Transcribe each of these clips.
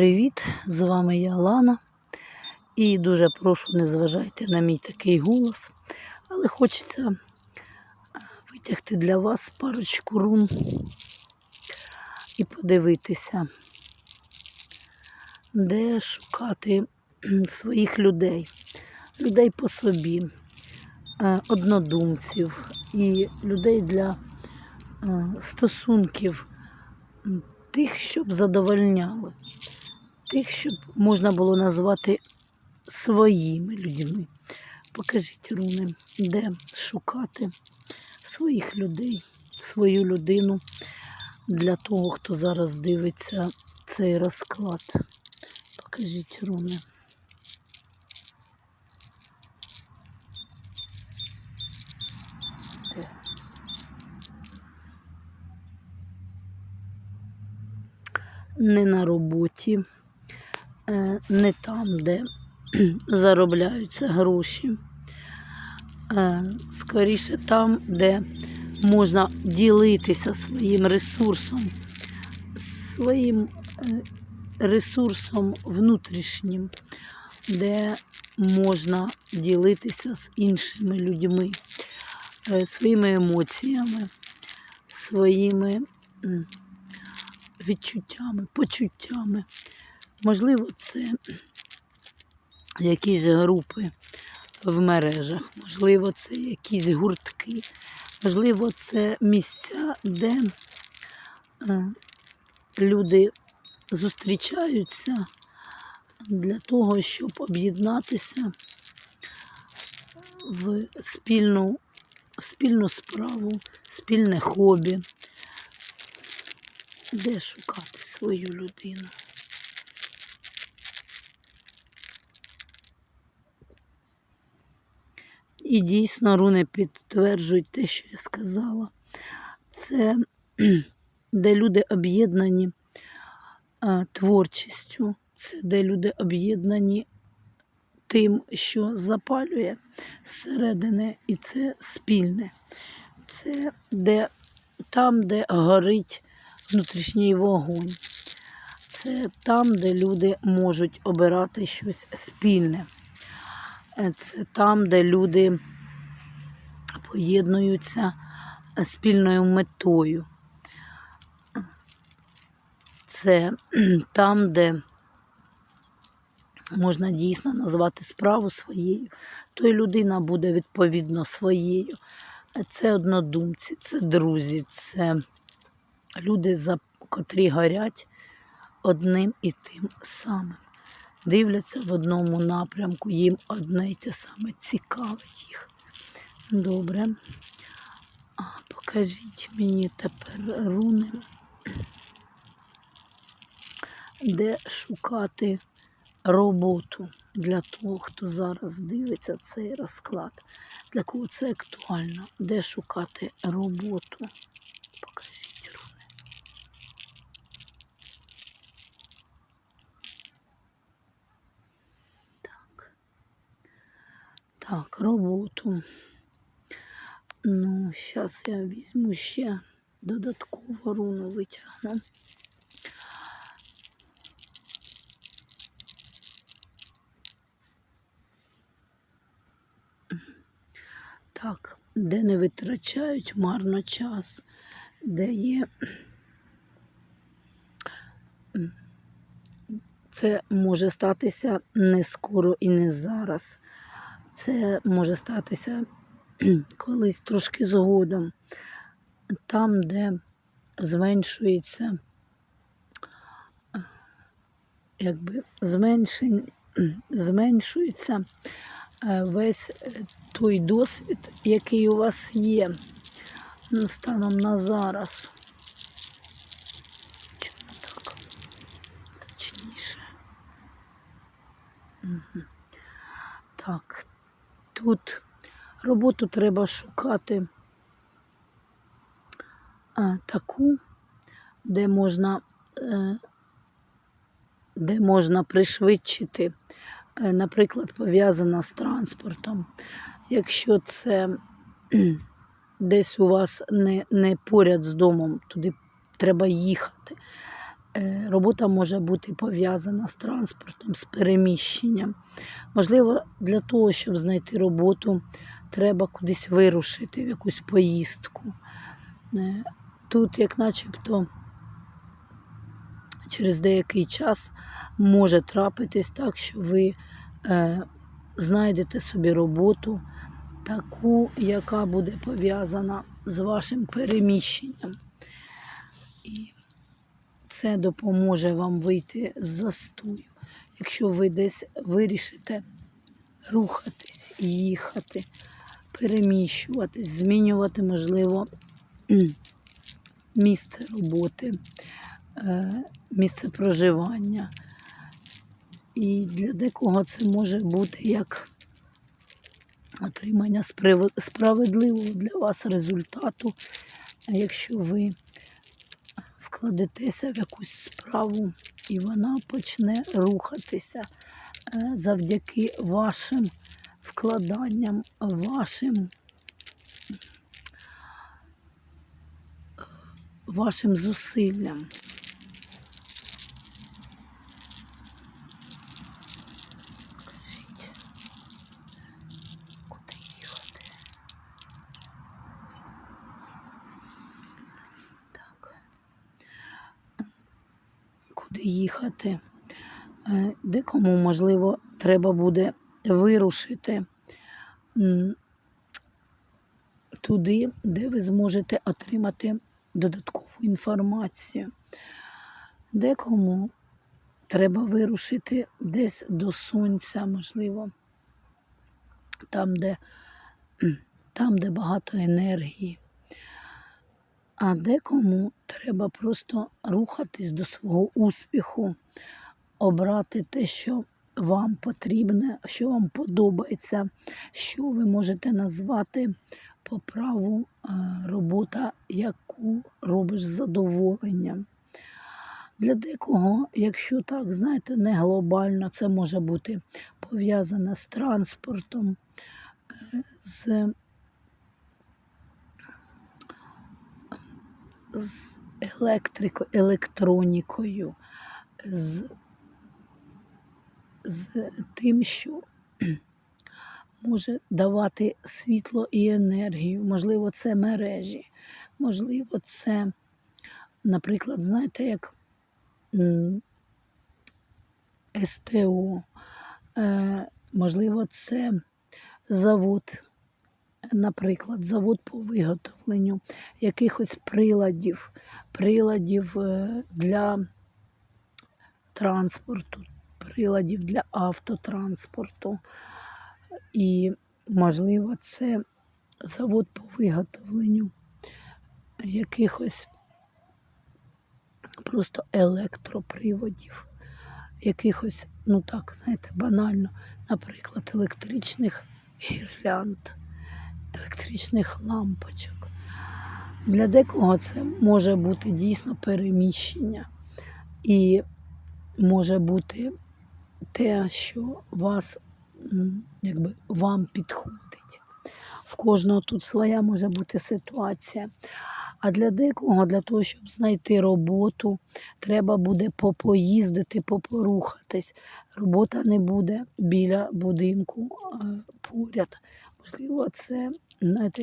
Привіт! З вами я Лана. І дуже прошу, не зважайте на мій такий голос, але хочеться е, витягти для вас парочку рун і подивитися, де шукати своїх людей, людей по собі, е, однодумців і людей для е, стосунків тих, щоб задовольняли, тих, щоб можна було назвати своїми людьми. Покажіть руни, де шукати своїх людей, свою людину для того, хто зараз дивиться цей розклад. Покажіть руни. Не на роботі, не там, де заробляються гроші. Е, Скоріше там, де можна ділитися своїм ресурсом, своїм е, ресурсом внутрішнім, де можна ділитися з іншими людьми, е, своїми емоціями, своїми відчуттями, почуттями. Можливо, це якісь групи в мережах, можливо, це якісь гуртки, можливо, це місця, де е, люди зустрічаються для того, щоб об'єднатися в спільну, спільну справу, спільне хобі. Де шукати свою людину? І дійсно руни підтверджують те, що я сказала. Це де люди об'єднані творчістю, це де люди об'єднані тим, що запалює зсередини, і це спільне. Це де, там, де горить внутрішній вогонь. Це там, де люди можуть обирати щось спільне. Е, Це там, де люди поєднуються е, спільною метою. Це там, де можна дійсно назвати справу своєю, то й людина буде відповідно своєю. Е, Це однодумці, це друзі, це люди, за котрі горять одним і тим самим. Дивляться в одному напрямку, їм одне й те саме цікавить їх. Добре. А, покажіть мені тепер руни, де шукати роботу для того, хто зараз дивиться цей розклад. Для кого це актуально? Де шукати роботу? Так, роботу. Ну, зараз я візьму ще додаткову руну витягну. Так, де не витрачають марно час, де є. Це може статися не скоро і не зараз. Це може статися колись трошки згодом. Там, де зменшується, е, якби зменшень, зменшується е, весь е, той досвід, який у вас є станом на зараз. Чому так? Точніше. Мгм. Так, тут роботу треба шукати а, таку, де можна, е, де можна пришвидшити, е, наприклад, пов'язана з транспортом. Якщо це десь у вас не, не поряд з домом, туди треба їхати. Е, Робота може бути пов'язана з транспортом, з переміщенням. Можливо, для того, щоб знайти роботу, треба кудись вирушити в якусь поїздку. Е, Тут, як начебто, через деякий час може трапитись так, що ви е, знайдете собі роботу, таку, яка буде пов'язана з вашим переміщенням. І це допоможе вам вийти з застою, якщо ви десь вирішите рухатись, їхати, переміщуватись, змінювати, можливо, місце роботи, е, місце проживання. І для декого це може бути як отримання справедливого для вас результату, якщо ви вкладетеся в якусь справу і вона почне рухатися е, завдяки вашим вкладанням, вашим, вашим зусиллям. Куди їхати? Е, Декому, можливо, треба буде вирушити туди, де ви зможете отримати додаткову інформацію. Декому треба вирушити десь до сонця, можливо, там, де, там, де багато енергії. А декому треба просто рухатись до свого успіху, обрати те, що вам потрібне, що вам подобається, що ви можете назвати по праву е, робота, яку робиш з задоволенням. Для декого, якщо так, знаєте, не глобально, це може бути пов'язане з транспортом, е, з з електрико, електронікою, з, з тим, що може давати світло і енергію. Можливо, це мережі, можливо, це, наприклад, знаєте, як СТО, е, можливо, це завод наприклад, завод по виготовленню якихось приладів, приладів е, для транспорту, приладів для автотранспорту. І, можливо, це завод по виготовленню якихось просто електроприводів, якихось, ну так, знаєте, банально, наприклад, електричних гірлянд електричних лампочок. Для декого це може бути дійсно переміщення і може бути те, що вас, якби, вам підходить. В кожного тут своя може бути ситуація. А для декого, для того, щоб знайти роботу, треба буде попоїздити, попорухатись. Робота не буде біля будинку поряд. Можливо, це знаєте,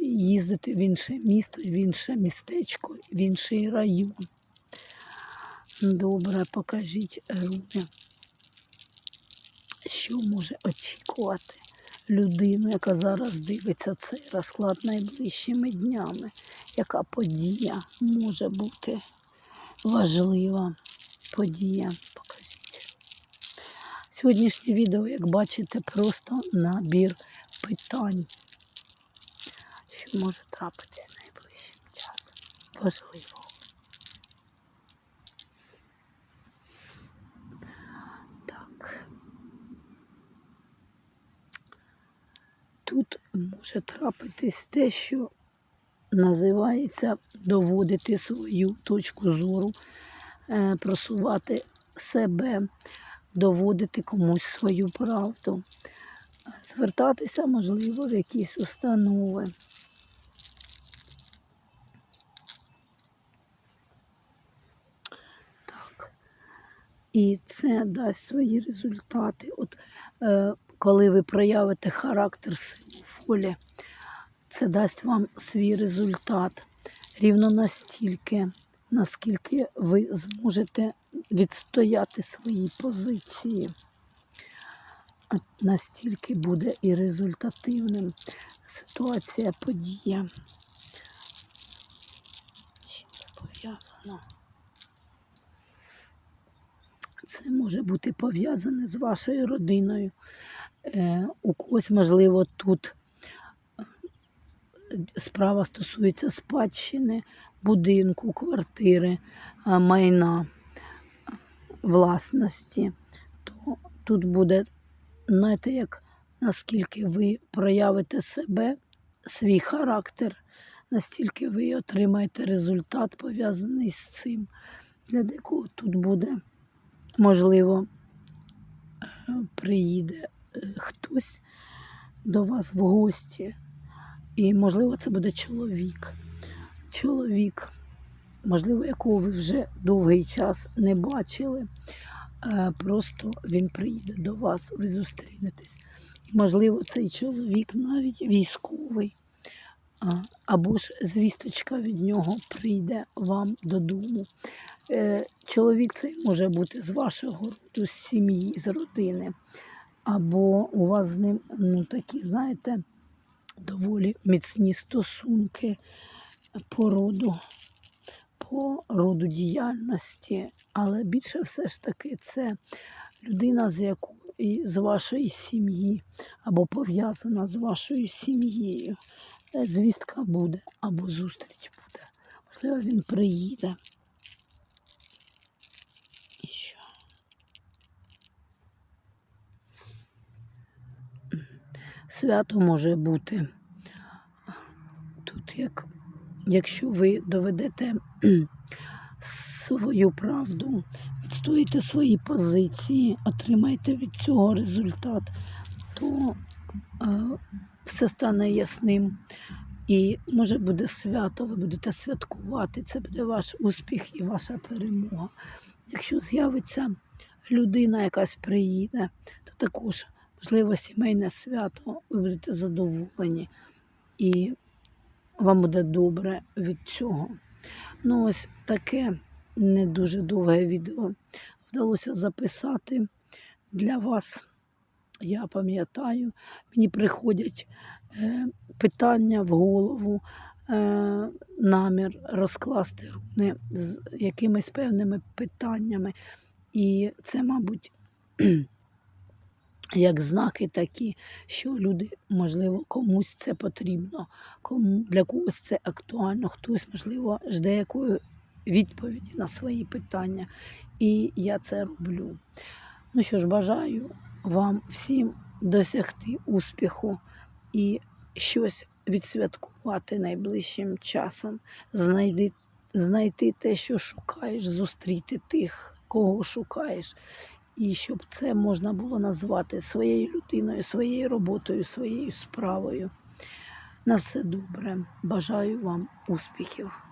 їздити в інше місто, в інше містечко, в інший район. Добре, покажіть Румі, що може очікувати людину, яка зараз дивиться цей розклад найближчими днями. Яка подія може бути важлива подія? Сьогоднішнє відео, як бачите, просто набір питань, що може трапитись найближчим часом. Важливо. Так. Тут може трапитись те, що називається доводити свою точку зору, е, просувати себе, доводити комусь свою правду, звертатися, можливо, в якісь установи. Так. І це дасть свої результати. От е, коли ви проявите характер волі, це дасть вам свій результат рівно настільки, наскільки ви зможете відстояти свої позиції. А Настільки буде і результативним ситуація, подія. Чим це пов'язано? Це може бути пов'язане з вашою родиною. Е, у когось, можливо, тут справа стосується спадщини, будинку, квартири, е, майна, е, власності. То тут буде, знаєте, як наскільки ви проявите себе, свій характер, настільки ви отримаєте результат, пов'язаний з цим. Для декого тут буде, можливо, е, приїде хтось до вас в гості, і, можливо, це буде чоловік. Чоловік, можливо, якого ви вже довгий час не бачили. Просто він приїде до вас, ви зустрінетесь. І, можливо, цей чоловік навіть військовий. Або ж звісточка від нього прийде вам додому. Е, Чоловік цей може бути з вашого роду, з сім'ї, з родини. Або у вас з ним ну, такі, знаєте, доволі міцні стосунки по роду, по роду діяльності. Але більше все ж таки це людина, з якою з вашої сім'ї, або пов'язана з вашою сім'єю. Е, Звістка буде або зустріч буде. Можливо, він приїде. Свято може бути тут, як, якщо ви доведете свою правду, відстоїте свої позиції, отримаєте від цього результат, то е, все стане ясним. І може буде свято, ви будете святкувати, це буде ваш успіх і ваша перемога. Якщо з'явиться людина, якась приїде, то також, можливо, сімейне свято, ви будете задоволені і вам буде добре від цього. Ну, ось таке не дуже довге відео вдалося записати для вас. Я пам'ятаю, мені приходять е, питання в голову, е, намір розкласти руни з якимись певними питаннями. І це, мабуть, як знаки такі, що люди, можливо, комусь це потрібно, кому, для когось це актуально, хтось, можливо, жде якої відповіді на свої питання. І я це роблю. Ну що ж, бажаю вам всім досягти успіху і щось відсвяткувати найближчим часом, знайти, знайти те, що шукаєш, зустріти тих, кого шукаєш. І щоб це можна було назвати своєю людиною, своєю роботою, своєю справою. На все добре. Бажаю вам успіхів.